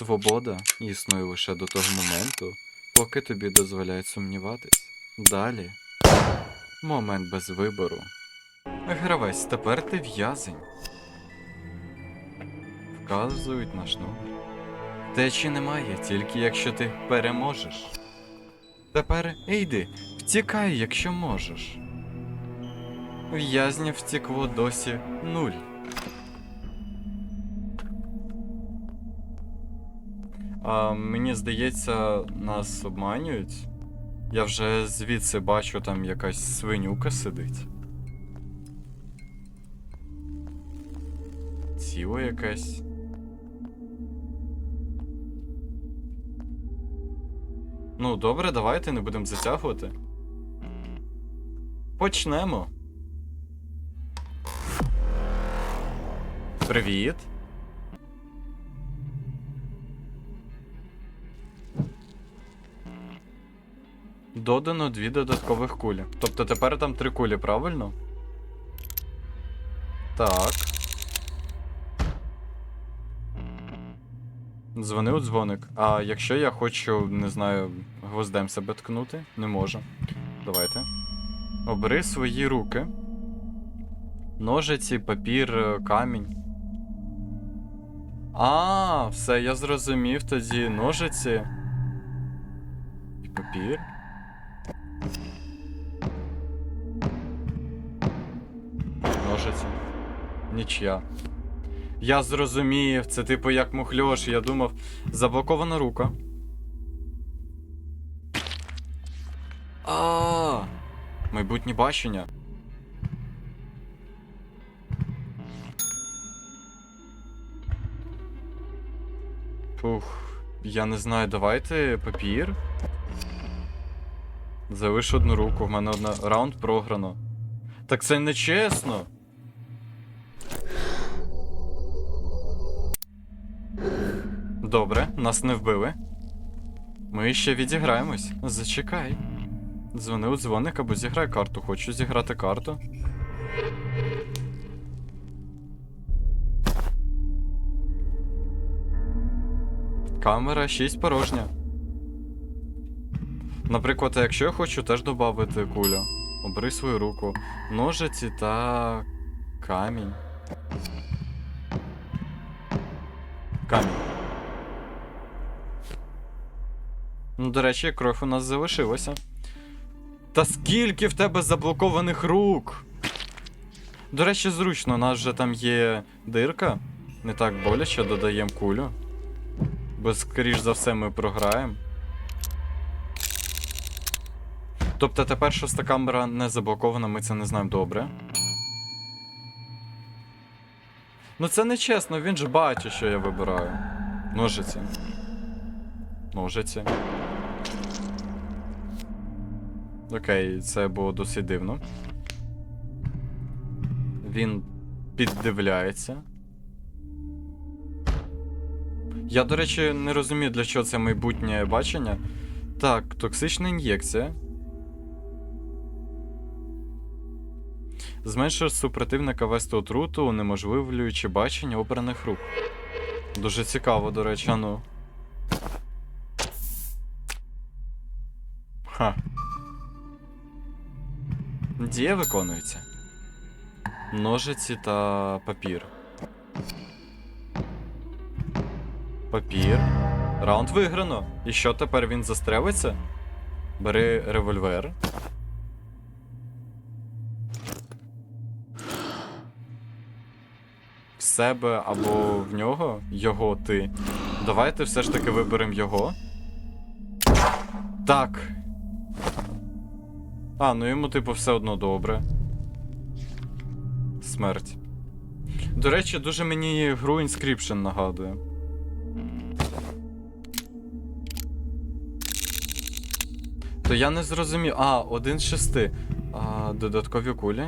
Свобода існує лише до того моменту, поки тобі дозволяють сумніватись. Далі момент без вибору. Гравець, тепер ти в'язень. Вказують наш номер. Течі немає, тільки якщо ти переможеш. Тепер йди, втікай, якщо можеш. В'язнів втекло досі нуль. А, мені здається, нас обманюють. Я вже звідси бачу, там якась свинюка сидить. Тіло якесь. Ну, добре, давайте не будемо затягувати. Почнемо. Привіт. Додано дві додаткових кулі. Тобто тепер там три кулі, правильно? Так. Дзвонив дзвоник. А якщо я хочу, не знаю, гвоздем себе ткнути, не можу. Давайте. Обери свої руки. Ножиці, папір, е, камінь. А, все, я зрозумів тоді. Ножиці. І папір. Ножиці. Нічия. Я зрозумів, це типу як мухльош, я думав. Заблокована рука. А, майбутнє бачення. Фух, я не знаю, давайте папір. Залиш одну руку, в мене одна раунд програно. Так це не чесно. Добре, нас не вбили. Ми ще відіграємось. Зачекай. Дзвони у дзвоник або зіграй карту. Хочу зіграти карту. Камера 6 порожня. Наприклад, якщо я хочу теж додати кулю, обери свою руку, ножиці та камінь. Камінь. Ну, до речі, кров у нас залишилася. Та скільки в тебе заблокованих рук? До речі, зручно, у нас же там є дирка. Не так боляче додаємо кулю. Бо, скоріш за все, ми програємо. Тобто тепер шоста камера не заблокована, ми це не знаємо добре. Ну це не чесно, він ж бачить, що я вибираю. Ножиці. Ножиці. Окей, це було досить дивно. Він піддивляється. Я, до речі, не розумію, для чого це майбутнє бачення. Так, токсична ін'єкція. Зменшує супротивника вести отруту, унеможливлюючи бачення обраних рук. Дуже цікаво, до речі, ну. Ха. Дія виконується. Ножиці та папір. Папір. Раунд виграно. І що тепер він застрелиться? Бери револьвер. В себе або в нього, його ти. Давайте все ж таки виберемо його. Так. А, ну йому, типу, все одно добре. Смерть. До речі, дуже мені гру Inscription нагадує. То я не зрозумів. А, один з шести. А, додаткові кулі.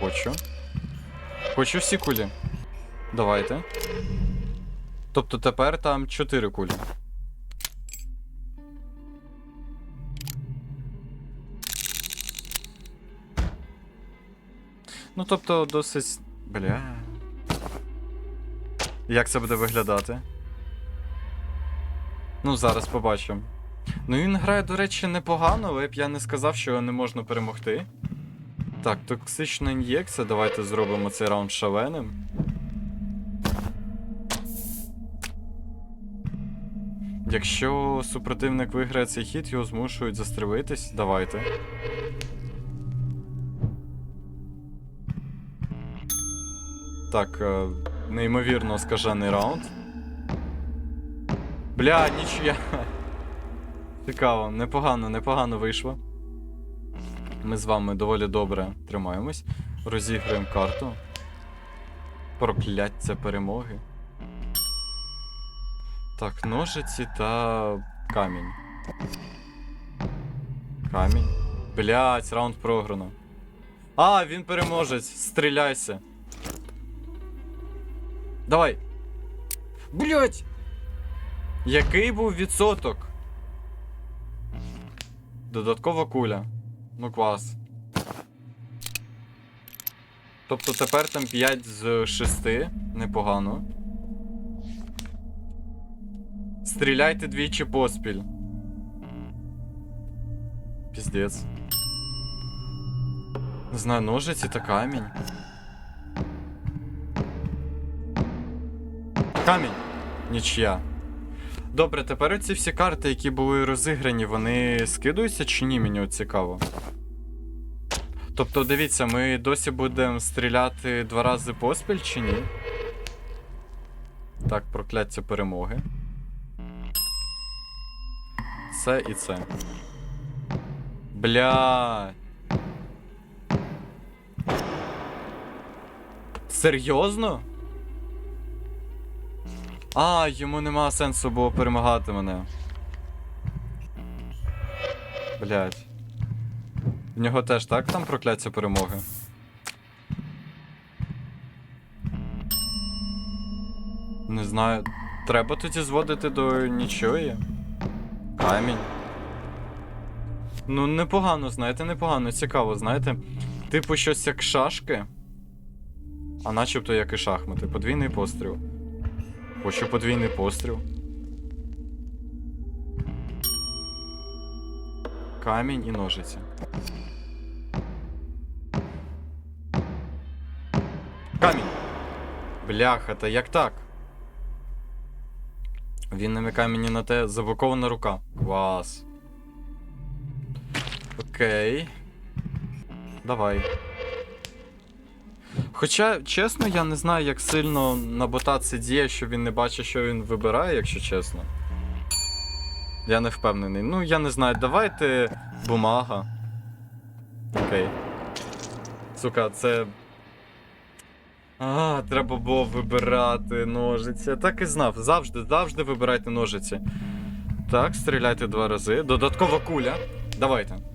Хочу. Хочу всі кулі. Давайте. Тобто тепер там 4 кулі. Ну, тобто, досить. Бля. Як це буде виглядати? Ну, зараз побачимо. Ну він грає, до речі, непогано, але б я не сказав, що його не можна перемогти. Так, токсична ін'єкція. Давайте зробимо цей раунд шаленим. Якщо супротивник виграє цей хід, його змушують застрелитись. Давайте. Так, е, неймовірно скажений раунд. Бля, нічия. Цікаво, непогано, непогано вийшло. Ми з вами доволі добре тримаємось. Розіграємо карту. Прокляття перемоги. Так, ножиці та камінь. Камінь. Блять, раунд програно. А, він переможець. Стріляйся. Давай. Блять! Який був відсоток? Додаткова куля. Ну клас. Тобто тепер там 5 з 6. Непогано. Стріляйте двічі поспіль. Піздець. Не знаю, ножиці та камінь. Камінь. Нічия. Добре, тепер ці всі карти, які були розіграні, вони скидуються чи ні, мені цікаво. Тобто, дивіться, ми досі будемо стріляти два рази поспіль чи ні? Так, прокляття перемоги. Це і це. Бля. Серйозно? А, йому нема сенсу було перемагати мене. Блять. В нього теж так там прокляття перемоги. Не знаю. Треба тоді зводити до нічої. Камінь. Ну, непогано, знаєте, непогано, цікаво, знаєте. Типу щось як шашки. А начебто як і шахмати. Подвійний постріл. Хочу подвійний постріл. Камінь і ножиці. Камінь! Бляха, та як так? Він намікає мені на те заблокована рука. Клас. Окей. Давай. Хоча, чесно, я не знаю, як сильно на бота це діє, що він не бачить, що він вибирає, якщо чесно. Я не впевнений. Ну, я не знаю, давайте бумага. Окей. Сука, це. А, треба було вибирати ножиці. Так і знав. Завжди, завжди вибирайте ножиці. Так, стріляйте два рази. Додаткова куля. Давайте.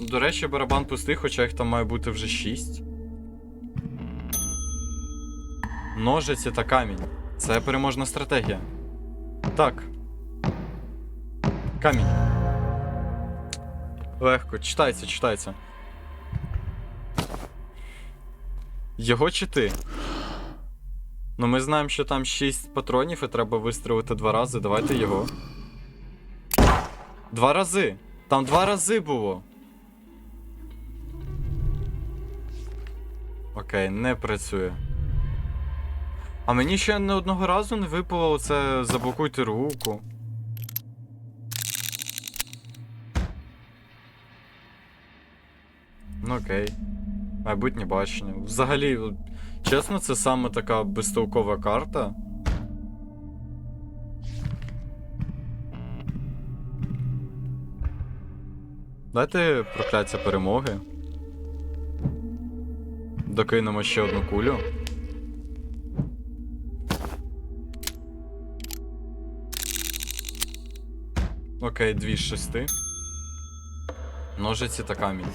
До речі, барабан пустий, хоча їх там має бути вже 6. Ножиці та камінь. Це переможна стратегія. Так. Камінь. Легко, читається, читається. Його чи ти? Ну, ми знаємо, що там 6 патронів і треба вистрілити два рази. Давайте його. Два рази! Там два рази було. Окей, не працює. А мені ще не одного разу не випало це заблокуйте руку. Ну окей. Майбутнє бачення. Взагалі, чесно, це саме така безтолкова карта. Дайте прокляття перемоги. Докинемо ще одну кулю. Окей, дві з шести. Ножиці та камінь.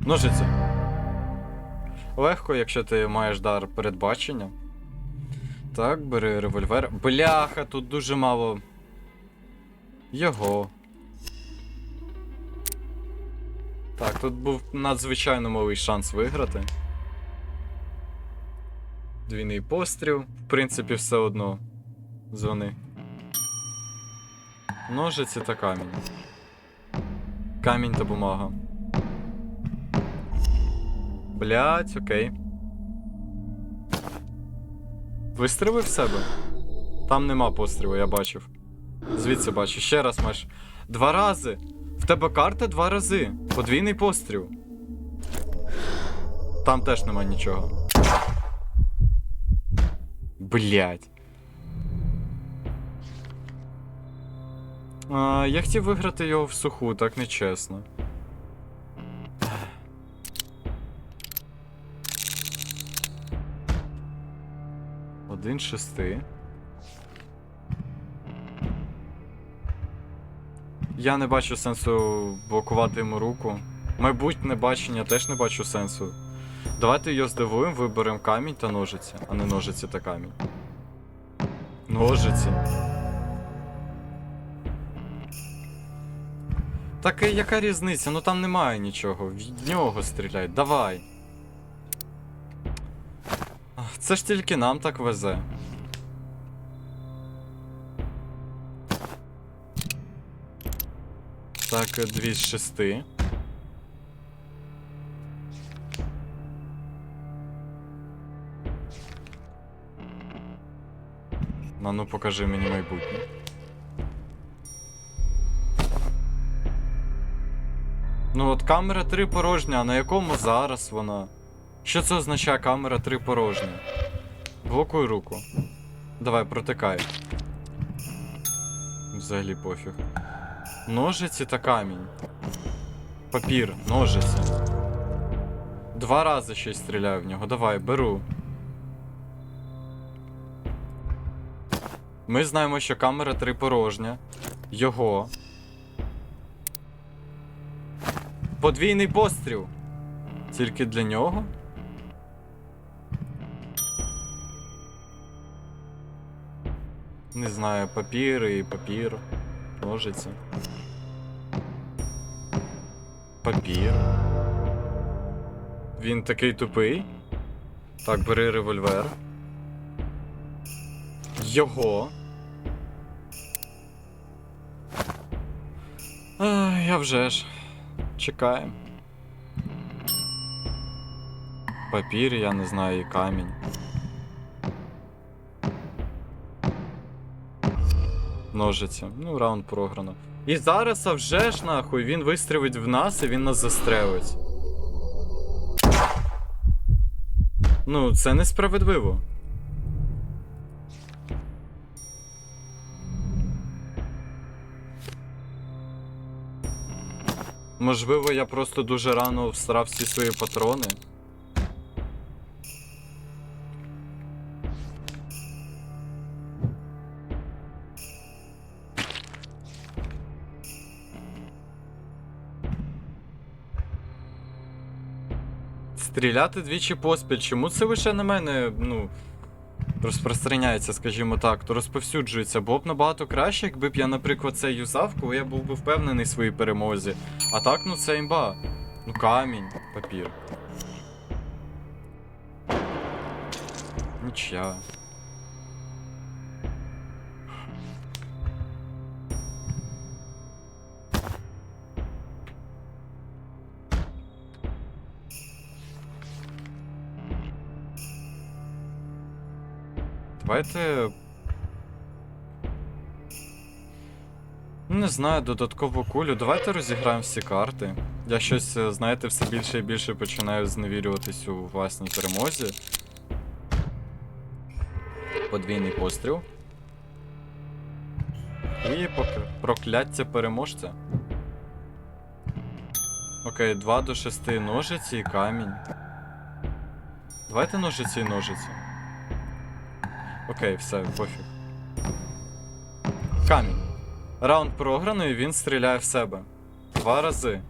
Ножиці. Легко, якщо ти маєш дар передбачення. Так, бери револьвер. Бляха, тут дуже мало. Його. Так, тут був надзвичайно малий шанс виграти. Двійний постріл. В принципі, все одно. Дзвони. Ножиці та камінь. Камінь та бумага. Блять, окей. Вистрілив в себе? Там нема пострілу, я бачив. Звідси бачу. Ще раз маєш. Два рази! В тебе карта два рази. Подвійний постріл. Там теж нема нічого. Блять. А, я хотів виграти його в суху, так нечесно. Один шести. Я не бачу сенсу блокувати йому руку. Майбутнє бачення теж не бачу сенсу. Давайте його здивуємо, виберемо камінь та ножиці, а не ножиці та камінь. Ножиці. Так і яка різниця? Ну там немає нічого. В нього стріляй, давай. Це ж тільки нам так везе. Так, дві з шести. На ну покажи мені майбутнє. Ну от камера 3 порожня, а на якому зараз вона? Що це означає камера 3 порожня? Блокуй руку. Давай, протикай. Взагалі пофіг. Ножиці та камінь. Папір, ножиці. Два рази й стріляю в нього. Давай, беру. Ми знаємо, що камера 3 порожня. Його. Подвійний постріл. Тільки для нього. Не знаю, папір і папір. Ножиці. Папір. Він такий тупий. Так, бери револьвер. Його. А, я вже ж. Чекаємо. Папір, я не знаю, і камінь. Ножиці. Ну, раунд програно. І зараз, а вже ж нахуй, він вистрілить в нас і він нас застрелить. Ну, це несправедливо. Можливо, я просто дуже рано всрав всі свої патрони. Стріляти двічі поспіль. Чому це лише на мене, ну, розпространяється, скажімо так, то розповсюджується. Було б набагато краще, якби б я, наприклад, це юзав, коли я був би впевнений в своїй перемозі. А так, ну це імба. Ну, камінь, папір. Нічия. Давайте. Ну, Не знаю, додаткову кулю. Давайте розіграємо всі карти. Я щось, е, знаєте, все більше і більше починаю зневірюватись у власній перемозі. Подвійний постріл. І прокляття переможця. Окей, 2 до 6 ножиці і камінь. Давайте ножиці і ножиці. Окей, все, пофіг. Камінь. Раунд програно і він стріляє в себе. Два рази.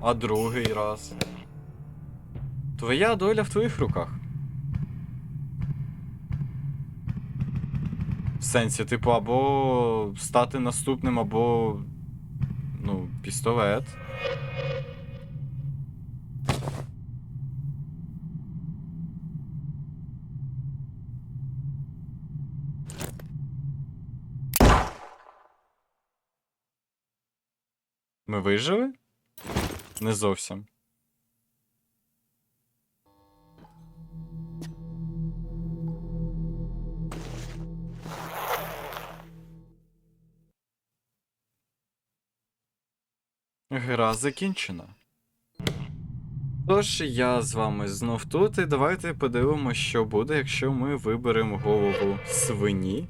А другий раз. Твоя доля в твоїх руках. В сенсі, типу, або стати наступним, або. Ну, пістолет. Ми вижили? Не зовсім. Гра закінчена. Тож я з вами знов тут, і давайте подивимося, що буде, якщо ми виберемо голову свині.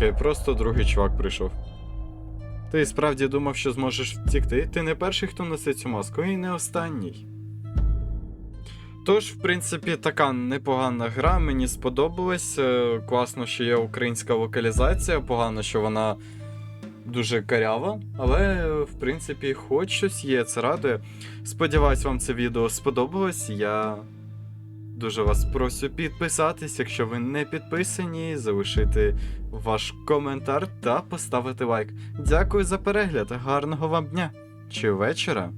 Окей, просто другий чувак прийшов. Ти справді думав, що зможеш втікти? Ти не перший, хто носить цю маску, і не останній. Тож, в принципі, така непогана гра, мені сподобалась. Е, Класно, що є українська локалізація, погано, що вона дуже карява, але, в принципі, хоч щось є, це радує. Сподіваюсь, вам це відео сподобалось. Я дуже вас прошу підписатись, якщо ви не підписані, залишити ваш коментар та поставити лайк. Дякую за перегляд, гарного вам дня чи вечора.